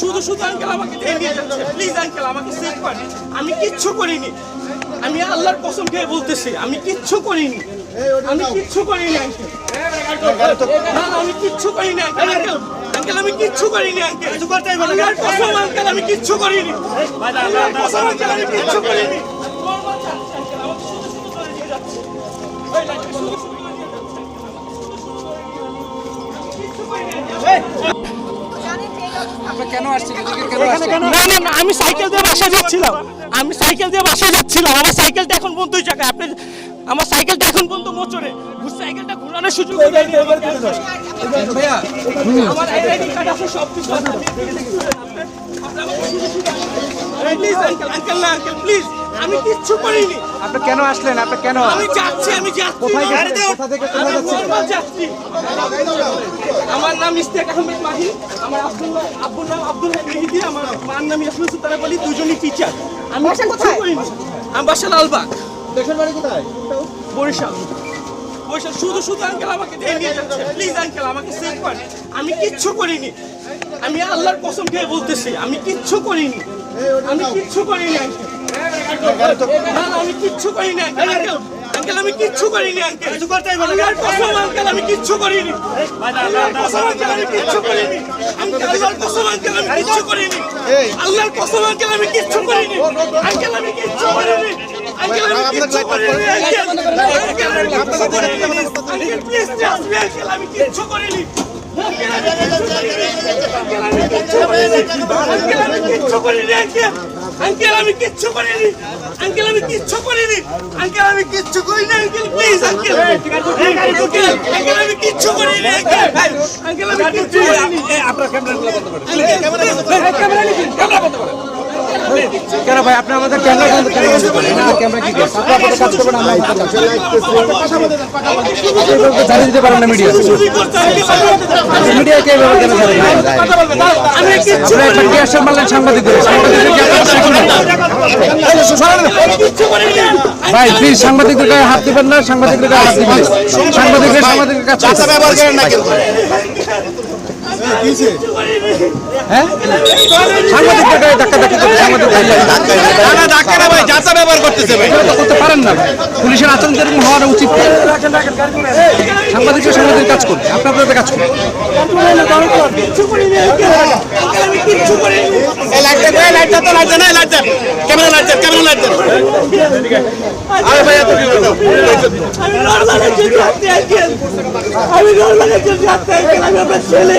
শুধু শুধু আঙ্কেল আমাকে যাচ্ছে। প্লিজ আঙ্কেল আমাকে সেভ করেন আমি কিচ্ছু করিনি। আমি আল্লাহর কসম খেয়ে বলতেছি আমি কিচ্ছু করিনি। আমি কিচ্ছু করিনি আঙ্কেল না আমি কিচ্ছু করিনি আঙ্কেল আঙ্কেল আঙ্কেল আমি কিচ্ছু করিনি আঙ্কেল আল্লাহর কসম আঙ্কেল আমি কিচ্ছু করিনি। আল্লাহর কসম আঙ্কেল আমি কিচ্ছু করিনি। কেন কেন না না না আমি সাইকেল দিয়ে বাসায় যাচ্ছিলাম আমি সাইকেল দিয়ে বাসায় যাচ্ছিলাম আমার সাইকেলটা এখন পর্যন্ত ওই জায়গায় আপনি আমার সাইকেলটা এখন পর্যন্ত মোচরে সাইকেলটা ঘোরানোর সুযোগ আমার আইডি কার্ড আছে সব কিছু আঙ্কেল না আঙ্কেল প্লিজ আমি কিচ্ছু করিনি। আপনি কেন আসলেন? আপনি কেন? আমি যাচ্ছি আমি যাচ্ছি। কোথায় গেছেন? কোথা থেকে কোথায় আমি যাচ্ছেন? আমার নাম ইস্তেক আহমেদ মাহি। আমার আব্বুর নাম আব্দুল মেহিদি। আমার মার নাম ইয়াসমিন সুলতানা বলি। দুজনই টিচার আমি বাসা কোথায়? করিনি। আমার বাসা লালবাগ। দেশের বাড়ি কোথায়? বরিশাল। বরিশাল। শুধু শুধু আঙ্কেল আমাকে এড়িয়ে যাচ্ছে। প্লিজ আঙ্কেল আমাকে সেভ করেন আমি কিচ্ছু করিনি। আমি আল্লাহর কসম খেয়ে বলতেছি আমি কিচ্ছু করিনি। আমি কিচ্ছু করিনি আঙ্কেল আমি কিচ্ছু করিনি আঙ্কেল আঙ্কেল আমি কিচ্ছু করিনি আঙ্কেল আল্লাহর কসম আঙ্কেল আমি কিচ্ছু করিনি আল্লাহর কসম আঙ্কেল আমি কিচ্ছু করিনি আঙ্কেল আল্লাহর কসম আঙ্কেল আমি কিচ্ছু করিনি আল্লাহর কসম আঙ্কেল আমি কিচ্ছু করিনি আঙ্কেল আমি কিচ্ছু করিনি আঙ্কেল আমি কিচ্ছু করিনি আঙ্কেল আমি কিচ্ছু করিনি uncle please trust me uncle আমি কিচ্ছু করিনি আঙ্কেল আমি কিচ্ছু করিনি আঙ্কেল আমি কিচ্ছু করিনি আঙ্কেল আঙ্কেল আমি কিচ্ছু করিনি। আঙ্কেল আমি কিচ্ছু করিনি। আঙ্কেল আমি কিচ্ছু করিনি আঙ্কেল প্লিজ আঙ্কেল। আঙ্কেল আমি কিচ্ছু করিনি আঙ্কেল। আমি কিচ্ছু করিনি। আপনার ক্যামেরাগুলো বন্ধ করে। ক্যামেরা ক্যামেরা বন্ধ করেন কেন ভাই আপনি আমাদের ক্যামেরা বন্ধ কেন বন্ধ ক্যামেরা কি করছে আপনি আপনাদের কাজ করবেন আমরা। আপনি দিতে পারেন না মিডিয়া। মিডিয়াকে এভাবে কেন কিচ্ছু আপনি একটা মারলেন সাংবাদিকদের। সাংবাদিকদের শিখুন ভাই প্লিজ সাংবাদিকদের গায়ে হাত দিবেন না সাংবাদিকদের গায়ে হাত দিবেন। সাংবাদিকদের সাংবাদিকের কাজ করতে ব্যবহার করেন না কিন্তু। হ্যাঁ? সাংবাদিকদের গায়ে ধাক্কা ধাক্কা করতে সাংবাদিক গায়ে না না ডাক্তার ভাই যাতা ব্যবহার করতেছে ভাই। তো করতে পারেন না পুলিশের আচরণ তো এরকম হওয়া উচিত। সাংবাদিকরা সাংবাদিক কাজ করবে আপনি আপনাদের কাজ আঙ্কেল আমি নর্মালের জন্য আপনার ছেলে।